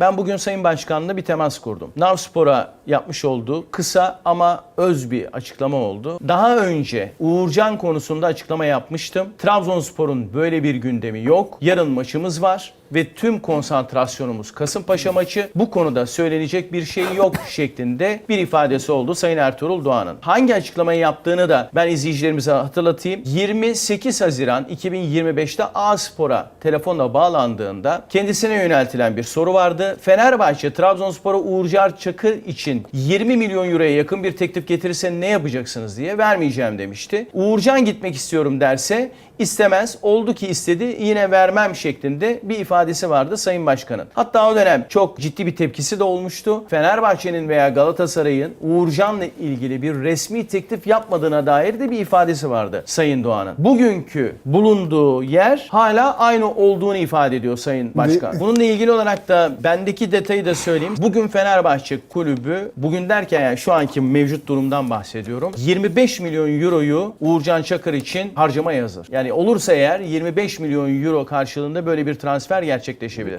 Ben bugün Sayın Başkan'la bir temas kurdum. Navspor'a yapmış olduğu kısa ama öz bir açıklama oldu. Daha önce Uğurcan konusunda açıklama yapmıştım. Trabzonspor'un böyle bir gündemi yok. Yarın maçımız var ve tüm konsantrasyonumuz Kasımpaşa maçı. Bu konuda söylenecek bir şey yok şeklinde bir ifadesi oldu Sayın Ertuğrul Doğan'ın. Hangi açıklamayı yaptığını da ben izleyicilerimize hatırlatayım. 28 Haziran 2025'te A Spor'a telefonla bağlandığında kendisine yöneltilen bir soru vardı. Fenerbahçe Trabzonspor'a Uğurcar Çakır için 20 milyon euroya yakın bir teklif getirirse ne yapacaksınız diye vermeyeceğim demişti. Uğurcan gitmek istiyorum derse istemez. Oldu ki istedi yine vermem şeklinde bir ifadesi vardı Sayın Başkan'ın. Hatta o dönem çok ciddi bir tepkisi de olmuştu. Fenerbahçe'nin veya Galatasaray'ın Uğurcan'la ilgili bir resmi teklif yapmadığına dair de bir ifadesi vardı Sayın Doğan'ın. Bugünkü bulunduğu yer hala aynı olduğunu ifade ediyor Sayın Başkan. Bununla ilgili olarak da bendeki detayı da söyleyeyim. Bugün Fenerbahçe kulübü, bugün derken yani şu anki mevcut durumdan bahsediyorum. 25 milyon euroyu Uğurcan Çakır için harcamaya hazır. Yani olursa eğer 25 milyon euro karşılığında böyle bir transfer gerçekleşebilir.